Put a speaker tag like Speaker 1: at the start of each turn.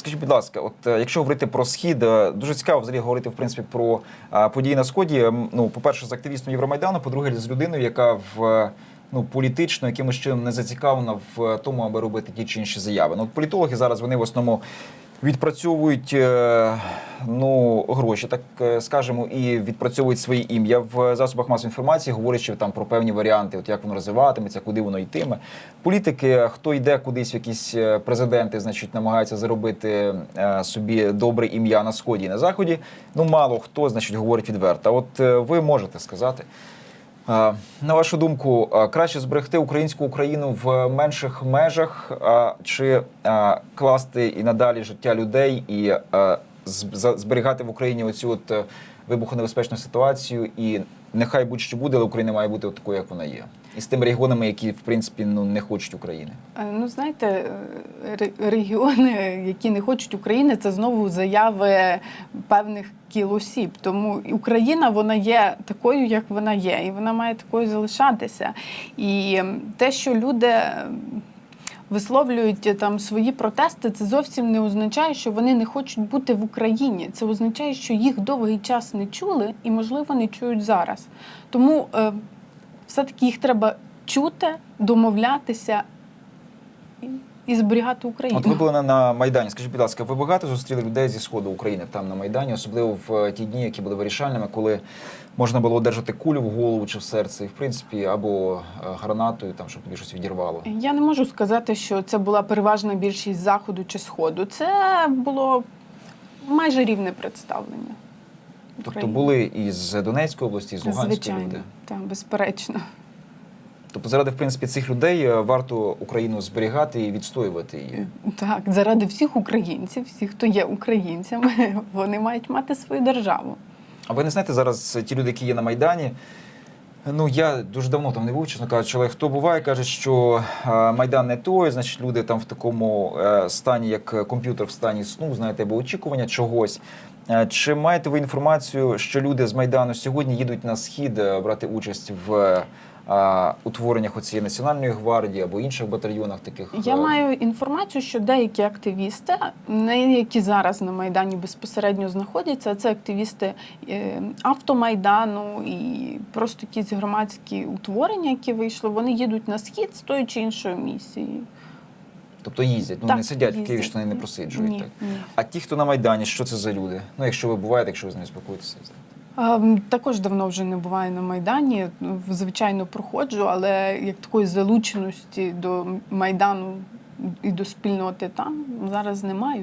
Speaker 1: Скажіть, будь ласка, от е, якщо говорити про схід, е, дуже цікаво взагалі говорити в принципі про е, події на сході. Ну, по-перше, з активістом Євромайдану, по-друге, з людиною, яка в ну політично якимось чином не зацікавлена в тому, аби робити ті чи інші заяви. Ну, от політологи зараз вони в основному. Відпрацьовують е, ну гроші, так е, скажемо, і відпрацьовують свої ім'я в засобах масової інформації, говорячи там про певні варіанти, от як воно розвиватиметься, куди воно йтиме. Політики, хто йде кудись, якісь е, президенти, значить, намагаються заробити е, собі добре ім'я на сході і на заході. Ну мало хто, значить, говорить відверто. От е, ви можете сказати. На вашу думку, краще зберегти українську Україну в менших межах чи класти і надалі життя людей і зберігати в Україні оцю от е, вибухонебезпечну ситуацію, і нехай будь-що буде, але Україна має бути такою, як вона є, і з тими регіонами, які в принципі ну не хочуть України.
Speaker 2: Е, Ну, знаєте, е, регіони, які не хочуть України, це знову заяви певних кіл осіб. Тому Україна вона є такою, як вона є, і вона має такою залишатися. І те, що люди. Висловлюють е, там свої протести, це зовсім не означає, що вони не хочуть бути в Україні. Це означає, що їх довгий час не чули і, можливо, не чують зараз. Тому е, все-таки їх треба чути, домовлятися і, зберігати Україну.
Speaker 1: От ви були на, на Майдані. Скажіть, будь ласка, ви багато зустріли людей зі сходу України там на Майдані, особливо в е, ті дні, які були вирішальними, коли можна було одержати кулю в голову чи в серце, і в принципі, або е, гранатою, там щоб тобі щось відірвало.
Speaker 2: Я не можу сказати, що це була переважна більшість заходу чи сходу. Це було майже рівне представлення.
Speaker 1: Тобто були і з Донецької області, і з Луганської
Speaker 2: Звичайно,
Speaker 1: люди.
Speaker 2: так, безперечно.
Speaker 1: Тобто, заради в принципі цих людей е, варто Україну зберігати і відстоювати її.
Speaker 2: Так, заради всіх українців, всіх, хто є українцями, вони мають мати свою державу.
Speaker 1: А ви не знаєте зараз ті люди, які є на Майдані? Ну я дуже давно там не був, чесно кажучи, але хто буває, каже, що е, майдан не той, значить, люди там в такому е, стані, як комп'ютер в стані сну, знаєте, або очікування чогось. Е, Чи маєте ви інформацію, що люди з майдану сьогодні їдуть на схід брати участь в утвореннях оцієї національної гвардії або інших батальйонах таких?
Speaker 2: Я
Speaker 1: е,
Speaker 2: маю інформацію, що деякі активісти, не які зараз на майдані безпосередньо знаходяться, а це активісти е, автомайдану і просто якісь громадські утворення, які вийшли, вони їдуть на схід з тою чи іншою місією.
Speaker 1: Тобто їздять, ну
Speaker 2: Так,
Speaker 1: не сидять в Києві, що вони не просиджують.
Speaker 2: Ні,
Speaker 1: так.
Speaker 2: ні.
Speaker 1: А ті, хто на Майдані, що це за люди? Ну, якщо ви буваєте, якщо ви з ними спілкуєтеся.
Speaker 2: Також давно вже не буваю на майдані. Ну, Звичайно, проходжу, але як такої залученості до майдану і до спільноти там зараз не маю.